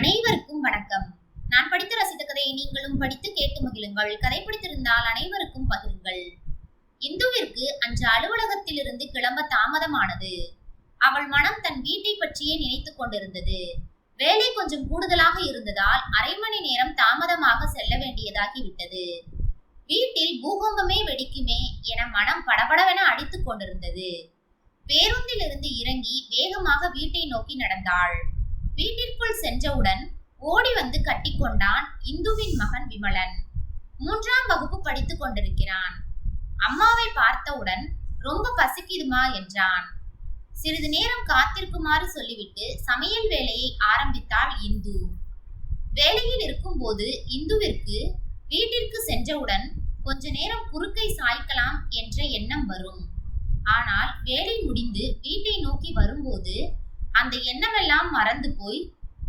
அனைவருக்கும் வணக்கம். நான் படித்து ரசித்த கதையை நீங்களும் படித்து கேட்டு மகிழுங்கள். கதை பிடித்திருந்தால் அனைவருக்கும் பகிருங்கள். இந்துவிற்கு அன்று அலுவலகத்திலிருந்து கிளம்ப தாமதமானது. அவள் மனம் தன் வீட்டை பற்றியே நினைத்துக் கொண்டிருந்தது. வேலை கொஞ்சம் கூடுதலாக இருந்ததால் அரை மணி நேரம் தாமதமாக செல்ல வேண்டியதாகிவிட்டது வீட்டில் பூகம்பமே வெடிக்குமே என மனம் படபடவென அடித்துக் கொண்டிருந்தது. பேருந்திலிருந்து இறங்கி வேகமாக வீட்டை நோக்கி நடந்தாள். வீட்டிற்குள் சென்றவுடன் ஓடி வந்து கட்டிக்கொண்டான் இந்துவின் மகன் விமலன். மூன்றாம் வகுப்பு படித்துக் கொண்டிருக்கிறான். அம்மாவை பார்த்தவுடன் ரொம்ப பசிக்குதுமா? என்றான். சிறிது நேரம் காத்திருக்குமாறு சொல்லிவிட்டு சமையல் வேலையை ஆரம்பித்தாள் இந்து. வேலையில் இருக்கும்போது இந்துவிற்கு வீட்டிற்கு சென்றவுடன் கொஞ்ச நேரம் குறுக்கை சாய்க்கலாம் என்ற எண்ணம் வரும். ஆனால் வேலை முடிந்து வீட்டை நோக்கி வரும்போது அந்த எண்ணமெல்லாம் மறந்து போய்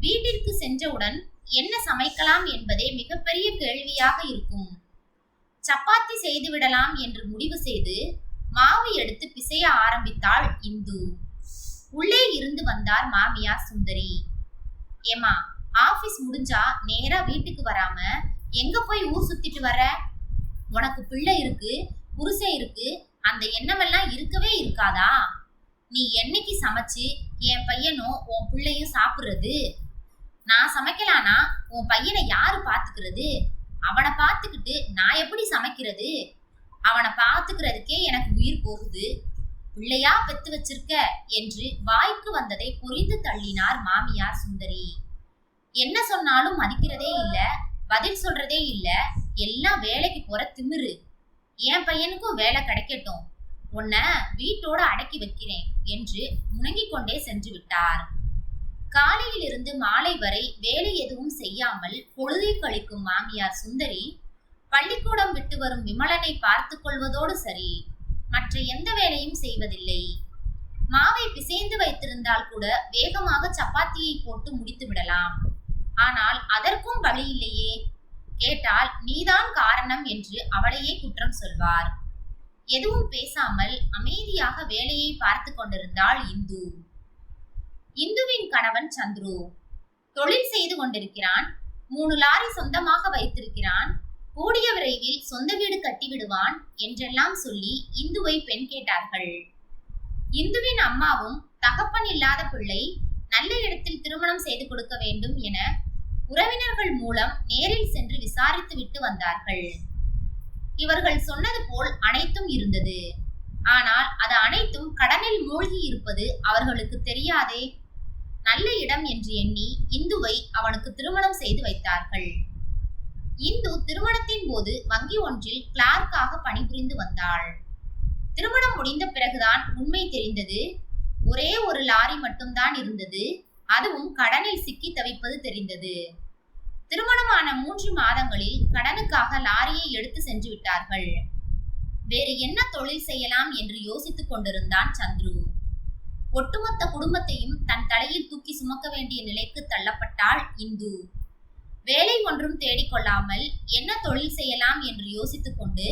வீட்டிற்கு சென்றவுடன் என்ன சமைக்கலாம் என்பதே மிகப்பெரிய கேள்வியாக இருக்கும். சப்பாத்தி செய்து விடலாம் என்று முடிவு செய்து மாவு எடுத்து பிசைய ஆரம்பித்தாள் இந்து. உள்ளே இருந்து வந்தார் மாமியார் சுந்தரி. ஏமா ஆபீஸ் முடிஞ்சா நேரா வீட்டுக்கு வராம எங்க போய் ஊர் சுத்திட்டு வர உனக்கு பிள்ளை இருக்கு புருஷன் இருக்கு அந்த எண்ணமெல்லாம் இருக்கவே இருக்காதா? நீ என்னைக்கு சமைச்சு என் பையனும் உன் பிள்ளையும் சாப்பிடுறது? நான் சமைக்கலானா? உன் பையனை யாரு பாத்துக்கிறது? அவனை பார்த்துக்கிட்டு நான் எப்படி சமைக்கிறது? அவனை பார்த்துக்கிறதுக்கே எனக்கு உயிர் போகுது. பிள்ளையா பெத்து வச்சிருக்க என்று வாய்க்கு வந்ததை புரிந்து தள்ளினார் மாமியார் சுந்தரி. என்ன சொன்னாலும் மதிக்கிறதே இல்ல பதில் சொல்றதே இல்ல எல்லாம் வேலைக்கு போற திமிரு. என் பையனுக்கும் வேலை கிடைக்கட்டும். உன்னை வீட்டோட அடக்கி வைக்கிறேன். என்று முணங்கிக் கொண்டே சென்று விட்டார் காலையிலிருந்து மாலை வரை வேலை எதுவும் செய்யாமல் பொழுதை கழிக்கும் மாமியார் சுந்தரி பள்ளிக்கூடம் விட்டு வரும் விமலனை பார்த்து கொள்வதோடு சரி மற்ற எந்த வேலையும் செய்வதில்லை. மாவை பிசைந்து வைத்திருந்தால் கூட வேகமாக சப்பாத்தியை போட்டு முடித்து விடலாம். ஆனால் அதற்கும் வழி இல்லையே. கேட்டால் நீதான் காரணம் என்று அவளையே குற்றம் சொல்வார். எதுவும் பேசாமல் அமைதியாக வேலையை பார்த்து கொண்டிருந்தாள் இந்து. இந்துவின் கணவன் சந்துரு தொழில் செய்து கொண்டிருக்கிறான். மூணு லாரி சொந்தமாக வைத்திருக்கிறான். கூடிய விரைவில் சொந்த வீடு கட்டிவிடுவான் என்றெல்லாம் சொல்லி இந்துவை பெண் கேட்டார்கள். இந்துவின் அம்மாவும் தகப்பன் இல்லாத பிள்ளை நல்ல இடத்தில் திருமணம் செய்து கொடுக்க வேண்டும் என உறவினர்கள் மூலம் நேரில் சென்று விசாரித்து விட்டு வந்தார்கள். இவர்கள் சொன்னது போல் அனைத்தும் இருந்தது. ஆனால் அது அனைத்தும் கடனில் மூழ்கி இருப்பது அவர்களுக்கு தெரியாதே. நல்ல இடம் என்று எண்ணி இந்துவை அவனுக்கு திருமணம் செய்து வைத்தார்கள். இந்து திருமணத்தின் போது வங்கி ஒன்றில் கிளார்க்காக பணிபுரிந்து வந்தாள். திருமணம் முடிந்த பிறகுதான் உண்மை தெரிந்தது. ஒரே ஒரு லாரி மட்டும்தான் இருந்தது. அதுவும் கடனில் சிக்கி தவிப்பது தெரிந்தது. திருமணமான மூன்று மாதங்களில் கடனுக்காக லாரியை எடுத்து சென்று விட்டார்கள். வேறு என்ன தொழில் செய்யலாம் என்று யோசித்துக் கொண்டிருந்தான் சந்துரு. ஒட்டுமொத்த குடும்பத்தையும் தன் தலையில் தூக்கி சுமக்க வேண்டிய நிலைக்கு தள்ளப்பட்டாள் இந்து. வேலை ஒன்றும் தேடிக்கொள்ளாமல் என்ன தொழில் செய்யலாம் என்று யோசித்துக் கொண்டு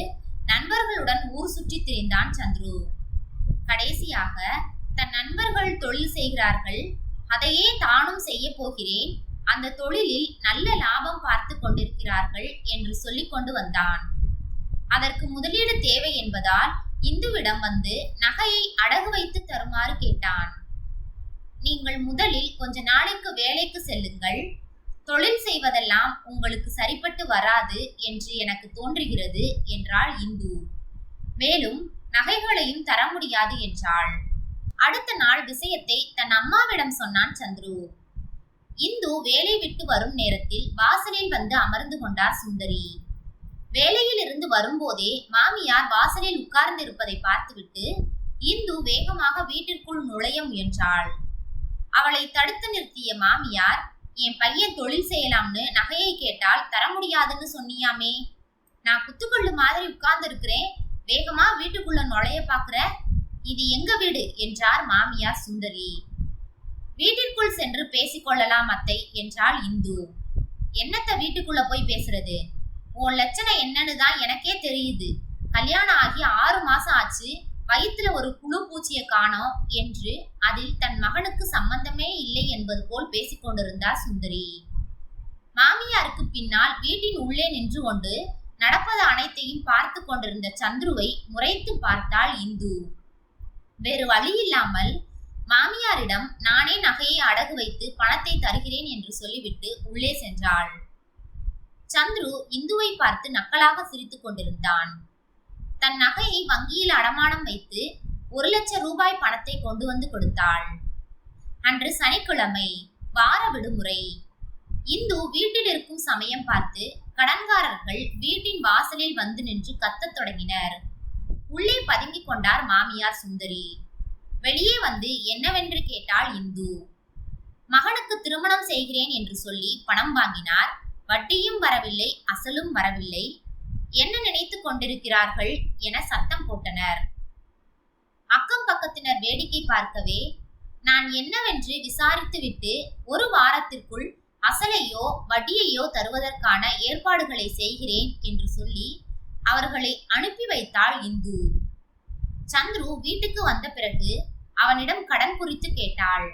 நண்பர்களுடன் ஊர் சுற்றி திரிந்தான் சந்துரு. கடைசியாக தன் நண்பர்கள் தொழில் செய்கிறார்கள் அதையே தானும் செய்ய போகிறேன் அந்த தொழிலில் நல்ல லாபம் பார்த்து கொண்டிருக்கிறார்கள் என்று சொல்லிக் கொண்டு வந்தான். அதற்கு முதலீடு தேவை என்பதால் இந்துவிடம் வந்து நகையை அடகு வைத்து தருமாறு கேட்டான். நீங்கள் முதலில் கொஞ்ச நாளைக்கு வேலைக்கு செல்லுங்கள். தொழில் செய்வதெல்லாம் உங்களுக்கு சரிப்பட்டு வராது என்று எனக்கு தோன்றுகிறது என்றாள் இந்து. மேலும் நகைகளையும் தர முடியாது என்றாள். அடுத்த நாள் விஷயத்தை தன் அம்மாவிடம் சொன்னான் சந்துரு. இந்து வேலை விட்டு வரும் நேரத்தில் வாசலில் வந்து அமர்ந்து கொண்டார் சுந்தரி. வேலையில் இருந்து வரும்போதே மாமியார் வாசலில் உட்கார்ந்து இருப்பதை பார்த்துவிட்டு இந்து வேகமாக வீட்டிற்குள் நுழைய முயன்றாள். அவளை தடுத்து நிறுத்திய மாமியார் என் பையன் தொழில் செய்யலாம்னு நகையை கேட்டால் தர முடியாதுன்னு சொன்னியாமே. நான் குத்துக்கொள்ளு மாதிரி உட்கார்ந்து இருக்கிறேன் வேகமா வீட்டுக்குள்ள நுழைய பாக்குற? இது எங்க வீடு? என்றார் மாமியார் சுந்தரி. வீட்டிற்குள் சென்று பேசிக்கொள்ளலாம் அத்தை என்றாள் இந்து. என்னத்த வீட்டுக்குள்ள போய் பேசுறது? உன் லட்சணம் என்னன்னு தான் எனக்கே தெரியுது. கல்யாணம் ஆகி ஆறு மாசம் ஆச்சு வயிற்றுல ஒரு புழு பூச்சியை காணோம் என்று அதில் தன் மகனுக்கு சம்பந்தமே இல்லை என்பது போல் பேசிக்கொண்டிருந்தார் சுந்தரி. மாமியாருக்கு பின்னால் வீட்டின் உள்ளே நின்று கொண்டு நடப்பது அனைத்தையும் பார்த்து கொண்டிருந்த சந்துருவை முறைத்து பார்த்தாள் இந்து. வேறு வழி இல்லாமல் மாமியாரிடம் நானே நகையை அடகு வைத்து பணத்தை தருகிறேன் என்று சொல்லிவிட்டு உள்ளே சென்றாள். சந்துரு இந்துவை பார்த்து நக்கலாக சிரித்துக் கொண்டிருந்தான். தன் நகையை வங்கியில் அடமானம் வைத்து ஒரு லட்சம் ரூபாய் பணத்தை கொண்டு வந்து கொடுத்தாள். அன்று சனிக்கிழமை வார விடுமுறை. இந்து வீட்டில் இருக்கும் சமயம் பார்த்து கடன்காரர்கள் வீட்டின் வாசலில் வந்து நின்று கத்தத் தொடங்கினர். உள்ளே பதுங்கிக் கொண்டார் மாமியார் சுந்தரி. வெளியே வந்து என்னவென்று கேட்டாள் இந்து. மகனுக்கு திருமணம் செய்கிறேன் என்று சொல்லி பணம் வாங்கினார். வட்டியும் வரவில்லை அசலும் வரவில்லை. என்ன நினைத்துக் கொண்டிருக்கிறார்கள் என சத்தம் போட்டனர். அக்கம் பக்கத்தினர் வேடிக்கை பார்க்கவே நான் என்னவென்று விசாரித்துவிட்டு ஒரு வாரத்திற்குள் அசலையோ வட்டியையோ தருவதற்கான ஏற்பாடுகளை செய்கிறேன் என்று சொல்லி அவர்களை அனுப்பி வைத்தாள் இந்து. சந்துரு வீட்டுக்கு வந்த பிறகு அவனிடம் கடன் குறித்து கேட்டாள்.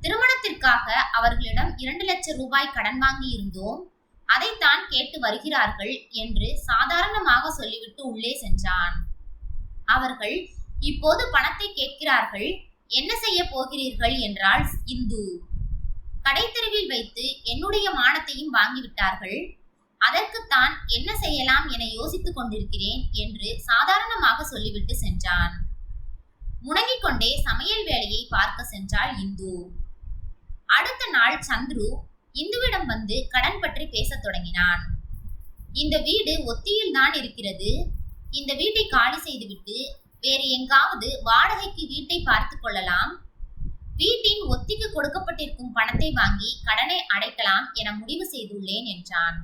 திருமணத்திற்காக அவர்களிடம் இரண்டு லட்சம் ரூபாய் கடன் வாங்கி இருந்தோம். அதைத்தான் கேட்டு வருகிறார்கள் என்று சாதாரணமாக சொல்லிவிட்டு உள்ளே சென்றான். அவர்கள் இப்போது பணத்தை கேட்கிறார்கள். என்ன செய்ய போகிறீர்கள்? என்றாள் இந்து. கடைத்தெருவில் வைத்து என்னுடைய மானத்தையும் வாங்கிவிட்டார்கள். அதற்குத்தான் என்ன செய்யலாம் என யோசித்துக் கொண்டிருக்கிறேன் என்று சாதாரணமாக சொல்லிவிட்டு சென்றான். முணங்கிக் கொண்டே சமையல் வேலையை பார்க்க சென்றாள் இந்து. அடுத்த நாள் சந்துரு இந்துவிடம் வந்து கடன் பற்றி பேசத் தொடங்கினான். இந்த வீடு ஒத்தியில் தான் இருக்கிறது. இந்த வீட்டை காலி செய்துவிட்டு வேறு எங்காவது வாடகைக்கு வீட்டை பார்த்து கொள்ளலாம். வீட்டின் ஒத்திக்கு கொடுக்கப்பட்டிருக்கும் பணத்தை வாங்கி கடனை அடைக்கலாம் என முடிவு செய்துள்ளேன் என்றான்.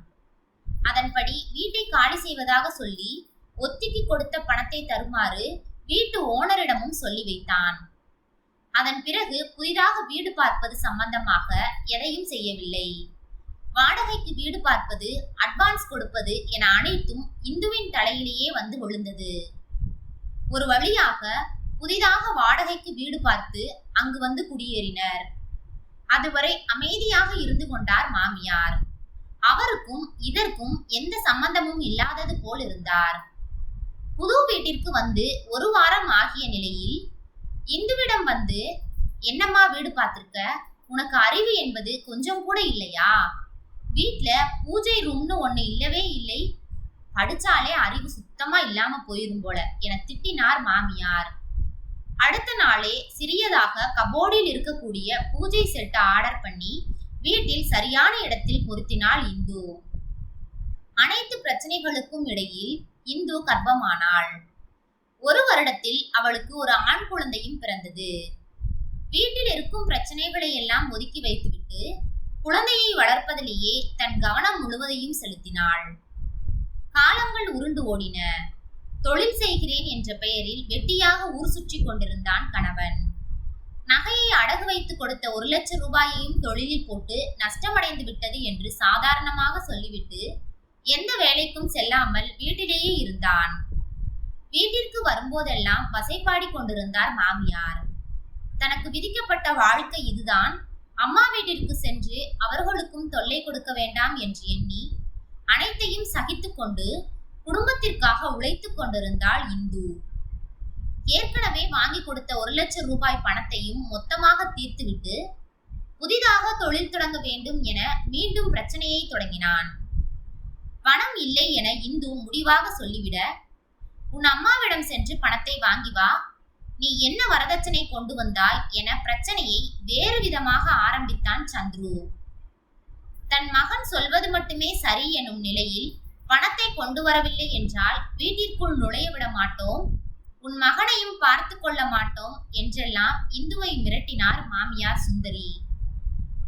அதன்படி வீட்டை காலி செய்வதாக சொல்லி ஒத்திக்கு கொடுத்த பணத்தை தருமாறு வீட்டு ஓனரிடமும் சொல்லி வைத்தான். அதன் பிறகு புதிதாக வீடு பார்ப்பது சம்பந்தமாக எதையும் செய்யவில்லை. வாடகைக்கு வீடு பார்ப்பது அட்வான்ஸ் கொடுப்பது என அனைத்தும் இந்துவின் தலையிலேயே வந்து விழுந்தது. ஒரு வழியாக புதிதாக வாடகைக்கு வீடு பார்த்து அங்கு வந்து குடியேறினர். அதுவரை அமைதியாக இருந்து கொண்டார் மாமியார். அவருக்கும் இதற்கும் எந்த சம்பந்தமும் இல்லாதது போல் இருந்தார். புது வீட்டிற்கு வந்து ஒரு வாரம் ஆகிய நிலையில் இந்துவிடம் வந்து என்னம்மா வீடு பார்த்திருக்க? உனக்கு அறிவு என்பது கொஞ்சம் கூட இல்லையா? வீட்ல பூஜை ரூம்னு ஒண்ணு இல்லவே இல்லை. படிச்சாலே அறிவு சுத்தமா இல்லாம போயிரும் போல என திட்டினார் மாமியார். அடுத்த நாளே சிறியதாக கபோர்டில் இருக்கக்கூடிய பூஜை செட்டை ஆர்டர் பண்ணி வீட்டில் சரியான இடத்தில் பொருத்தினாள் இந்து. அனைத்து பிரச்சனைகளுக்கும் இடையில் இந்து கர்ப்பமானாள். ஒரு வருடத்தில் அவளுக்கு ஒரு ஆண் குழந்தையும் பிறந்தது. வீட்டில் இருக்கும் பிரச்சனைகளை எல்லாம் ஒதுக்கி வைத்துவிட்டு குழந்தையை வளர்ப்பதிலேயே தன் கவனம் முழுவதையும் செலுத்தினாள். காலங்கள் உருண்டு ஓடின. தொழில் செய்கிறேன் என்ற பெயரில் வெட்டியாக ஊர் சுற்றி கொண்டிருந்தான் கணவன். நகையை அடகு வைத்து கொடுத்த ஒரு லட்சம் ரூபாயையும் தொழிலில் போட்டு நஷ்டமடைந்து விட்டது என்று சாதாரணமாக சொல்லிவிட்டு எந்த வேலைக்கும் செல்லாமல் வீட்டிலேயே இருந்தான். வீட்டிற்கு வரும்போதெல்லாம் வசைப்பாடி கொண்டிருந்தார் மாமியார். தனக்கு விதிக்கப்பட்ட வாழ்க்கை இதுதான். அம்மா வீட்டிற்கு சென்று அவர்களுக்கும் தொல்லை கொடுக்க வேண்டாம் என்று எண்ணி அனைத்தையும் சகித்துக்கொண்டு குடும்பத்திற்காக உழைத்துக் கொண்டிருந்தாள் இந்து. ஏற்கனவே வாங்கி கொடுத்த ஒரு லட்சம் ரூபாய் பணத்தையும் மொத்தமாக தீர்த்துவிட்டு புதிதாக தொழில் தொடங்க வேண்டும் என மீண்டும் பிரச்சனையை தொடங்கினான். பணம் இல்லை என இந்து முடிவாக சொல்லிவிட உன் அம்மாவிடம் சென்று பணத்தை வாங்கி வா. நீ என்ன வரதட்சணை கொண்டு வந்தாய்? என பிரச்சனையை வேறு விதமாக ஆரம்பித்தான் சந்துரு. தன் மகன் சொல்வது மட்டுமே சரி எனும் நிலையில் பணத்தை கொண்டு வரவில்லை என்றால் வீட்டிற்குள் நுழைய விட மாட்டோம். உன் மகனையும் பார்த்து கொள்ள மாட்டோம் என்றெல்லாம் இந்துவை மிரட்டினார் மாமியார் சுந்தரி.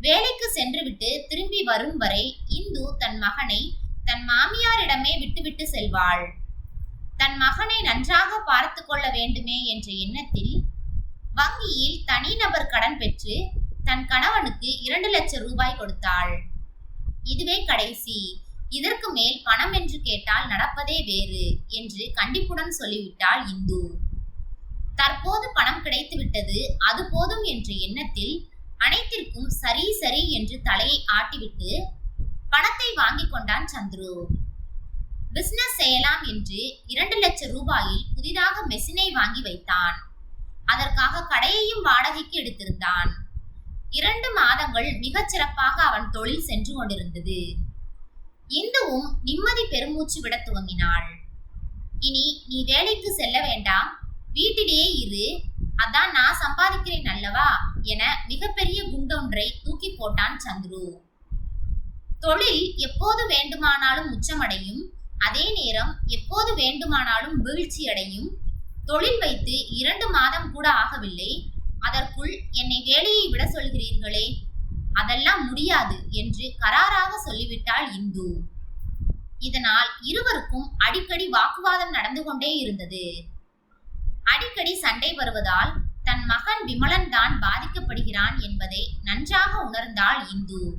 வேலைக்கு சென்றுவிட்டு திரும்பி வரும் வரை இந்து தன் மகனை தன் மாமியாரிடமே விட்டுவிட்டு செல்வாள். தன் மகனை நன்றாக பார்த்து கொள்ள வேண்டுமே என்ற எண்ணத்தில் வங்கியில் தனிநபர் கடன் பெற்று தன் கணவனுக்கு இரண்டு லட்சம் ரூபாய் கொடுத்தாள். இதுவே கடைசி. இதற்கு மேல் பணம் என்று கேட்டால் நடப்பதே வேறு என்று கண்டிப்புடன் சொல்லிவிட்டாள் இந்து. தற்போது பணம் கிடைத்துவிட்டது அது போதும் என்ற எண்ணத்தில் அனைத்திற்கும் சரி சரி என்று தலையை ஆட்டிவிட்டு பணத்தை வாங்கிக் கொண்டான் சந்துரு. பிசினஸ் செய்யலாம் என்று இரண்டு லட்சம் ரூபாயில் புதிதாக மெஷினை வாங்கி வைத்தான். அதற்காக கடையையும் வாடகைக்கு எடுத்திருந்தான். இரண்டு மாதங்கள் மிகச் சிறப்பாக அவன் தொழில் சென்று கொண்டிருந்தது. இந்துவும் நிம்மதி பெருமூச்சு விட துவங்கினாள். இனி நீ வேலைக்கு செல்ல வேண்டாம். வீட்டிலேயே இரு. அதான் நான் சம்பாதிக்கிறேன் அல்லவா? என மிகப்பெரிய குண்டொன்றை தூக்கி போட்டான் சந்துரு. தொழில் எப்போது வேண்டுமானாலும் உச்சமடையும். அதே நேரம் எப்போது வேண்டுமானாலும் வீழ்ச்சி அடையும். தொழில் வைத்து இரண்டு மாதம் கூட ஆகவில்லை. அதற்குள் என்னை வேலையை விட சொல்கிறீர்களே. அதெல்லாம் முடியாது என்று கராராக சொல்லிவிட்டாள் இந்து. இதனால் இருவருக்கும் அடிக்கடி வாக்குவாதம் நடந்து கொண்டே இருந்தது. அடிக்கடி சண்டை வருவதால் தன் மகன் விமலன் தான் பாதிக்கப்படுகிறான் என்பதை நன்றாக உணர்ந்தாள் இந்து.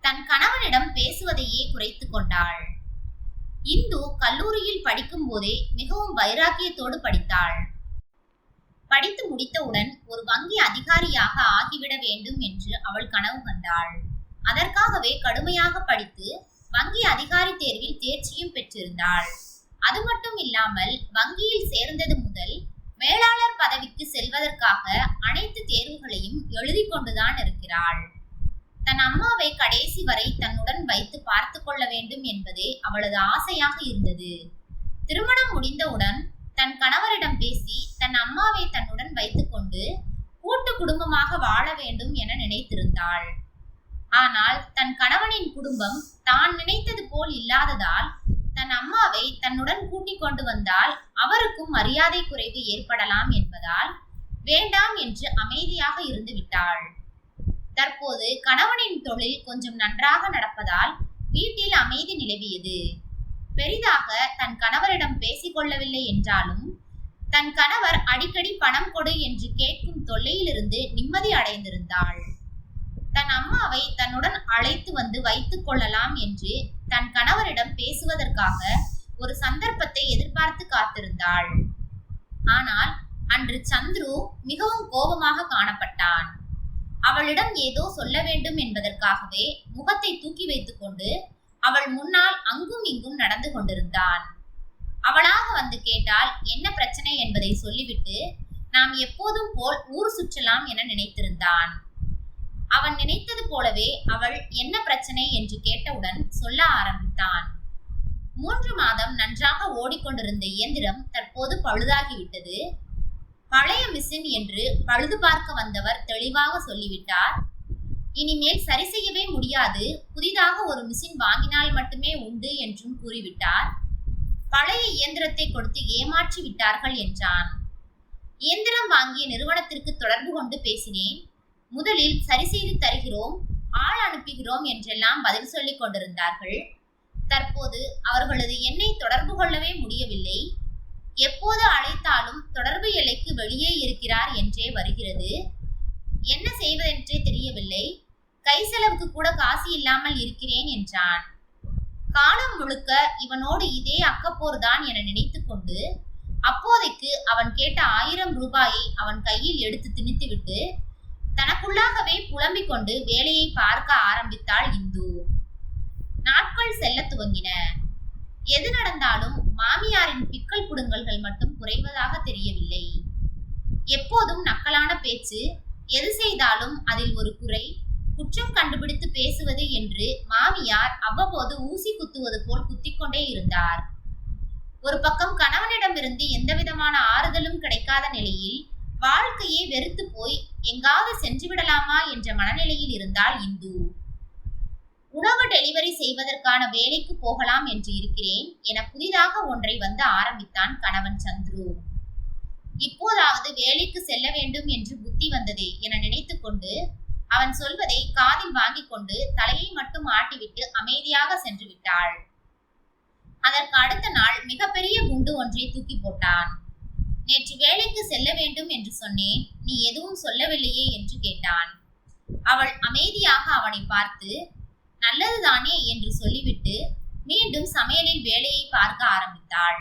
தன் கணவனிடம் பேசுவதையே குறைத்து கொண்டாள். இந்து கல்லூரியில் படிக்கும் போதே மிகவும் வைராக்கியத்தோடு படித்தாள். படித்து முடித்தவுடன் ஒரு வங்கி அதிகாரியாக ஆகிவிட வேண்டும் என்று அவள் கனவு கண்டாள். அதற்காகவே கடுமையாக படித்து வங்கி அதிகாரி தேர்வில் தேர்ச்சியும் பெற்றிருந்தாள். அது மட்டும் இல்லாமல் வங்கியில் சேர்ந்தது முதல் மேலாளர் பதவிக்கு செல்வதற்காக அனைத்து தேர்வுகளையும் எழுதி கொண்டுதான் இருக்கிறாள். தன் அம்மாவை கடைசி வரை தன்னுடன் வைத்து பார்த்து கொள்ள வேண்டும் என்பதே அவளது ஆசையாக இருந்தது. திருமணம் முடிந்தவுடன் தன் கணவரிடம் பேசி தன் அம்மாவை தன்னுடன் வைத்துக்கொண்டு கூட்டு குடும்பமாக வாழ வேண்டும் என நினைத்திருந்தாள். ஆனால் தன் கணவனின் குடும்பம் தான் நினைத்தது போல் இல்லாததால் தன் அம்மாவை தன்னுடன் கூட்டிக் கொண்டு வந்தால் அவருக்கும் மரியாதை குறைவு ஏற்படலாம் என்பதால் வேண்டாம் என்று அமைதியாக இருந்து விட்டாள். தற்போது கணவனின் தொழில் கொஞ்சம் நன்றாக நடப்பதால் வீட்டில் அமைதி நிலவியது. பெரிதாக தன் கணவரிடம் பேசிக்கொள்ளவில்லை என்றாலும் தன் கணவர் அடிக்கடி பணம் கொடு என்று கேட்கும் தொல்லையிலிருந்து நிம்மதி அடைந்திருந்தாள். தன் அம்மாவை தன்னுடன் அழைத்து வந்து வைத்துக் கொள்ளலாம் என்று தன் கணவரிடம் பேசுவதற்காக ஒரு சந்தர்ப்பத்தை எதிர்பார்த்து காத்திருந்தாள். ஆனால் அன்று சந்துரு மிகவும் கோபமாக காணப்பட்டான். அவளிடம் ஏதோ சொல்ல வேண்டும் என்பதற்காகவே முகத்தை தூக்கி வைத்துக்கொண்டு அவள் முன்னால் அங்கும் இங்கும் நடந்து கொண்டிருந்தான். அவளாக வந்து கேட்டால் என்ன பிரச்சனை? என்பதை சொல்லிவிட்டு நாம் எப்போதும் போல் ஊர் சுற்றலாம் என நினைத்திருந்தான். அவன் நினைத்தது போலவே அவள் என்ன பிரச்சனை? என்று கேட்டவுடன் சொல்ல ஆரம்பித்தான். மூன்று மாதம் நன்றாக ஓடிக்கொண்டிருந்த இயந்திரம் தற்போது பழுதாகிவிட்டது. பழைய மிஷின் என்று பழுது பார்க்க வந்தவர் தெளிவாக சொல்லிவிட்டார் இனிமேல் சரி செய்யவே முடியாது. புதிதாக ஒரு மிஷின் வாங்கினால் மட்டுமே உண்டு என்றும் கூறிவிட்டார். பழைய இயந்திரத்தை கொடுத்து ஏமாற்றி விட்டார்கள் என்றான். இயந்திரம் வாங்கிய நிறுவனத்திற்கு தொடர்பு கொண்டு பேசினேன். முதலில் சரி செய்து தருகிறோம் ஆள் அனுப்புகிறோம் என்றெல்லாம் பதில் சொல்லிக் கொண்டிருந்தார்கள். தற்போது அவர்களது எண்ணை தொடர்பு கொள்ளவே முடியவில்லை. எப்போது அழைத்தாலும் தொடர்பு எல்லைக்கு வெளியே இருக்கிறார் என்றே வருகிறது. என்ன செய்வதென்றே தெரியவில்லை. கை செலவுக்கு கூட காசு இல்லாமல் இருக்கிறேன் என்றான். காலம் முழுக்க இவனோடு இதே அக்கப்போர்தான் என நினைத்துக்கொண்டு அப்போதைக்கு அவன் கேட்ட ஆயிரம் ரூபாயை அவன் கையில் எடுத்து திணித்துவிட்டு தனக்குள்ளாகவே புலம்பிக் கொண்டு வேலையை பார்க்க ஆரம்பித்தாள் இந்து. நாட்கள் செல்ல துவங்கின. எது நடந்தாலும் மாமியாரின் பிக்கல் புடுங்கல்கள் மட்டும் குறைவதாக தெரியவில்லை. எப்போதும் நக்கலான பேச்சு எது செய்தாலும் அதில் ஒரு குறை குற்றம் கண்டுபிடித்து பேசுவது என்று மாமியார் அவ்வப்போது ஊசி குத்துவது போல் குத்திக்கொண்டே இருந்தார். ஒரு பக்கம் கணவனிடமிருந்து எந்தவிதமான ஆறுதலும் கிடைக்காத நிலையில் வாழ்க்கையே வெறுத்து போய் எங்காவது சென்று விடலாமா என்ற மனநிலையில் இருந்தாள் இந்து. உணவு டெலிவரி செய்வதற்கான வேலைக்கு போகலாம் என்று இருக்கிறேன் என புதிதாக ஒன்றை வந்து ஆரம்பித்தான் கணவன் சந்துரு. இப்போதாவது வேலைக்கு செல்ல வேண்டும் என்று புத்தி வந்ததே என நினைத்துக்கொண்டு அவன் சொல்வதை காதில் வாங்கிக் கொண்டு தலையை மட்டும் ஆட்டிவிட்டு அமைதியாக சென்று விட்டாள். அதற்கு அடுத்த நாள் மிகப்பெரிய குண்டு ஒன்றை தூக்கி போட்டான். நேற்று வேலைக்கு செல்ல வேண்டும் என்று சொன்னேன் நீ எதுவும் சொல்லவில்லையே என்று கேட்டான். அவள் அமைதியாக அவனை பார்த்து நல்லதுதானே என்று சொல்லிவிட்டு மீண்டும் சமையலில் வேலையை பார்க்க ஆரம்பித்தாள்.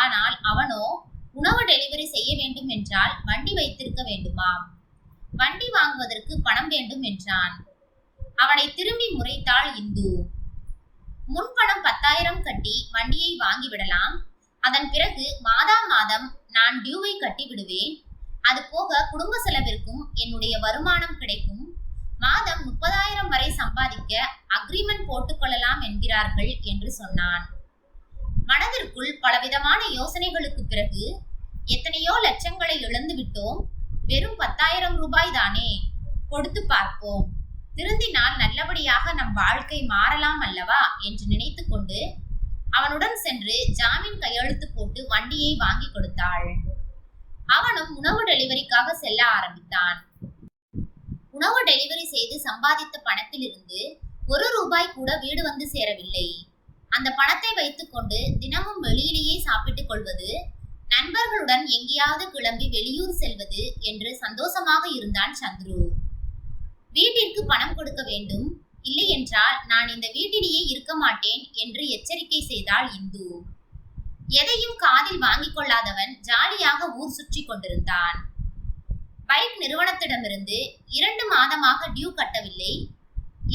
ஆனால் அவனோ உணவு டெலிவரி செய்ய வேண்டும் என்றால் வண்டி வைத்திருக்க வேண்டுமாம். வண்டி வாங்குவதற்கு பணம் வேண்டும் என்றான். அவனை திரும்பி முறைத்தாள் இந்து. முன்பணம் பத்தாயிரம் கட்டி வண்டியை வாங்கிவிடலாம். அதன் பிறகு மாதா மாதம் நான் டியூவை கட்டி விடுவேன். அது போக குடும்ப செலவிற்கும் என்னுடைய வருமானம் கிடைக்கும். மாதம் முப்பதாயிரம் வரை சம்பாதிக்க அக்ரிமெண்ட் போட்டுக்கொள்ளலாம் என்கிறார்கள் என்று சொன்னான். மனதிற்குள் பலவிதமான யோசனைகளுக்கு பிறகு எத்தனையோ லட்சங்களை இழந்து விட்டோம் வெறும் பத்தாயிரம் ரூபாய் தானே? கொடுத்து பார்ப்போம். திருந்தினால் நல்லபடியாக நம் வாழ்க்கை மாறலாம் அல்லவா? என்று நினைத்து கொண்டு அவனுடன் சென்று ஜாமீன் கையெழுத்து போட்டு வண்டியை வாங்கி கொடுத்தாள். அவனும் உணவு டெலிவரிக்காக செல்ல ஆரம்பித்தான். உணவு டெலிவரி செய்து சம்பாதித்த பணத்திலிருந்து ஒரு ரூபாய் கூட வீடு வந்து சேரவில்லை. அந்த பணத்தை வைத்துக்கொண்டு தினமும் வெளியிலேயே சாப்பிட்டுக் கொள்வது நண்பர்களுடன் எங்கேயாவது கிளம்பி வெளியூர் செல்வது என்று சந்தோஷமாக இருந்தான் சந்துரு. வீட்டிற்கு பணம் கொடுக்க வேண்டும். இல்லை என்றால் நான் இந்த வீட்டிலேயே இருக்க மாட்டேன் என்று எச்சரிக்கை செய்தாள் இந்து. எதையும் காதில் வாங்கிக் கொள்ளாதவன் ஜாலியாக ஊர் சுற்றி கொண்டிருந்தான். பைக் நிறுவனத்திடமிருந்து இரண்டு மாதமாக டியூ கட்டவில்லை.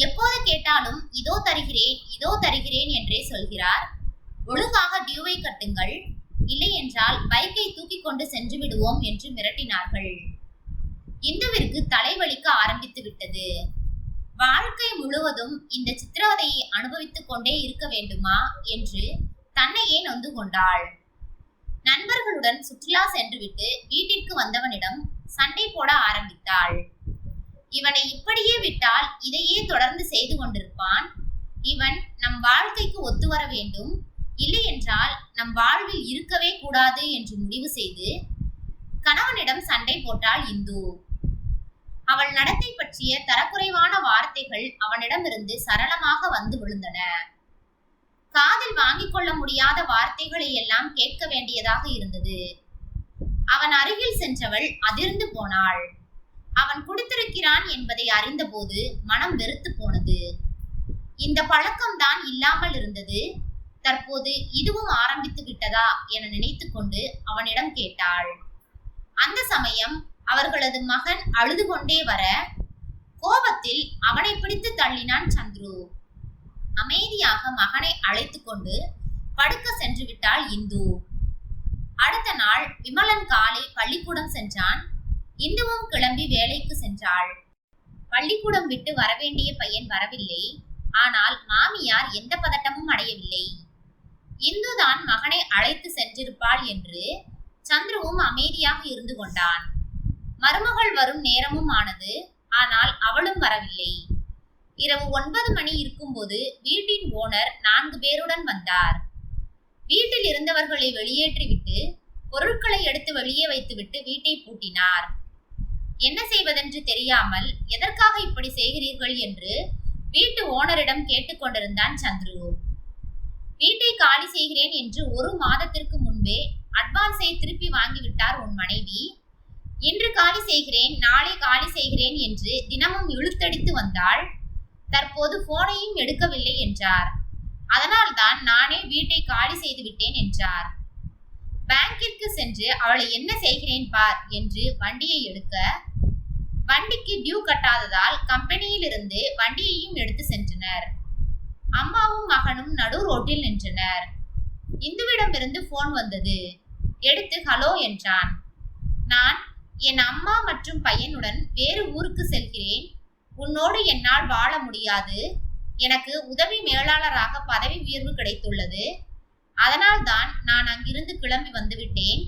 எப்போது கேட்டாலும் இதோ தருகிறேன் இதோ தருகிறேன் என்றே சொல்கிறார். ஒழுங்காக டியூவை கட்டுங்கள். இல்லை என்றால் பைக்கை தூக்கி கொண்டு சென்று விடுவோம் என்று மிரட்டினார்கள். இந்துவிற்கு தலைவலிக்க ஆரம்பித்து விட்டது. வாழ்க்கை முழுவதும் இந்த சித்திரவதையை அனுபவித்துக் கொண்டே இருக்க வேண்டுமா என்று தன்னையே நொந்து கொண்டாள். நண்பர்களுடன் சுற்றுலா சென்றுவிட்டு வீட்டிற்கு வந்தவனிடம் சண்டை போட ஆரம்பித்தாள். இவனை இப்படியே விட்டால் இதையே தொடர்ந்து செய்து கொண்டிருப்பான். இவன் நம் வாழ்க்கைக்கு ஒத்து வர வேண்டும். இல்லை என்றால் நம் வாழ்வில் இருக்கவே கூடாது என்று முடிவு செய்து கணவனிடம் சண்டை போட்டாள் இந்து. அவள் நடத்தை பற்றிய தரக்குறைவான வார்த்தைகள் அவனிடமிருந்து சரளமாக வந்து விழுந்தன. காதில் வாங்கிக் கொள்ள முடியாத வார்த்தைகளை எல்லாம் கேட்க வேண்டியதாக இருந்தது. அவன் அருகில் சென்றவள் அதிர்ந்து போனாள். அவன் கொடுத்திருக்கிறான் என்பதை அறிந்தபோது மனம் வெறுத்து போனது. இந்த பழக்கம்தான் இல்லாமல் இருந்தது. தற்போது இதுவும் ஆரம்பித்து விட்டதா என நினைத்து கொண்டு அவனிடம் கேட்டாள். அந்த சமயம் அவர்களது மகன் அழுது கொண்டே வர கோபத்தில் அவனை பிடித்து தள்ளினான் சந்துரு. அமைதியாக மகனை அழைத்து கொண்டு படுக்க சென்று விட்டாள் இந்து. அடுத்த நாள் விமலன் காலை பள்ளிக்கூடம் சென்றான். இந்துவும் கிளம்பி வேலைக்கு சென்றாள். பள்ளிக்கூடம் விட்டு வரவேண்டிய பையன் வரவில்லை. ஆனால் மாமியார் எந்த பதட்டமும் அடையவில்லை. இந்துதான் மகனை அழைத்து சென்றிருப்பாள் என்று சந்துருவும் அமைதியாக இருந்து கொண்டான். மருமகள் வரும் நேரமும் ஆனது ஆனால் அவளும் வரவில்லை. இரவு ஒன்பது மணி இருக்கும்போது வீட்டின் ஓனர் நான்கு பேருடன் வந்தார். வீட்டில் இருந்தவர்களை வெளியேற்றிவிட்டு பொருட்களை எடுத்து வெளியே வைத்துவிட்டு வீட்டை பூட்டினார். என்ன செய்வதென்று தெரியாமல் எதற்காக இப்படி செய்கிறீர்கள்? என்று வீட்டு ஓனரிடம் கேட்டுக்கொண்டிருந்தான் சந்துரு. வீட்டை காலி செய்கிறேன் என்று ஒரு மாதத்திற்கு முன்பே அட்வான்ஸை திருப்பி வாங்கிவிட்டார் உன் மனைவி. இன்று காலி செய்கிறேன் நாளை காலி செய்கிறேன் என்று தினமும் இழுத்தடித்து வந்தாள். தற்போது போனையும் எடுக்கவில்லை என்றார். அதனால்தான் நானே வீட்டை காலி செய்து விட்டேன் என்றார். பேங்கிற்கு சென்று அவளை என்ன செய்கிறேன் பார் என்று வண்டியை எடுக்க வண்டிக்கு டியூ கட்டாததால் கம்பெனியில் இருந்து வண்டியையும் எடுத்து சென்றனர். அம்மாவும் மகனும் நடு ரோட்டில் நின்றனர். இந்துவிடமிருந்து போன் வந்தது. எடுத்து ஹலோ என்றான். நான் என் அம்மா மற்றும் பையனுடன் வேறு ஊருக்கு செல்கிறேன். உன்னோடு என்னால் வாழ முடியாது. எனக்கு உதவி மேலாளராக பதவி உயர்வு கிடைத்துள்ளது. அதனால்தான் நான் அங்கிருந்து கிளம்பி வந்துவிட்டேன்.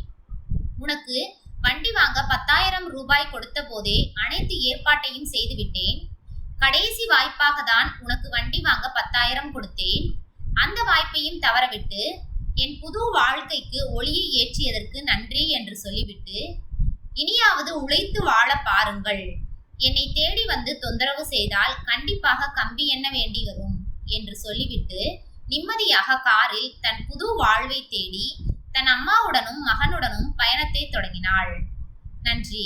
உனக்கு வண்டி வாங்க பத்தாயிரம் ரூபாய் கொடுத்த போதே அனைத்து ஏற்பாட்டையும் செய்துவிட்டேன். கடைசி வாய்ப்பாக தான் உனக்கு வண்டி வாங்க பத்தாயிரம் கொடுத்தேன். அந்த வாய்ப்பையும் தவறவிட்டு என் புது வாழ்க்கைக்கு ஒளியை ஏற்றியதற்கு நன்றி என்று சொல்லிவிட்டு இனியாவது உழைத்து வாழ பாருங்கள். என்னை தேடி வந்து தொந்தரவு செய்தால் கண்டிப்பாக கம்பி எண்ண வேண்டி வரும் என்று சொல்லிவிட்டு நிம்மதியாக காரில் தன் புது வாழ்வை தேடி தன் அம்மாவுடனும் மகனுடனும் பயணத்தை தொடங்கினாள். நன்றி.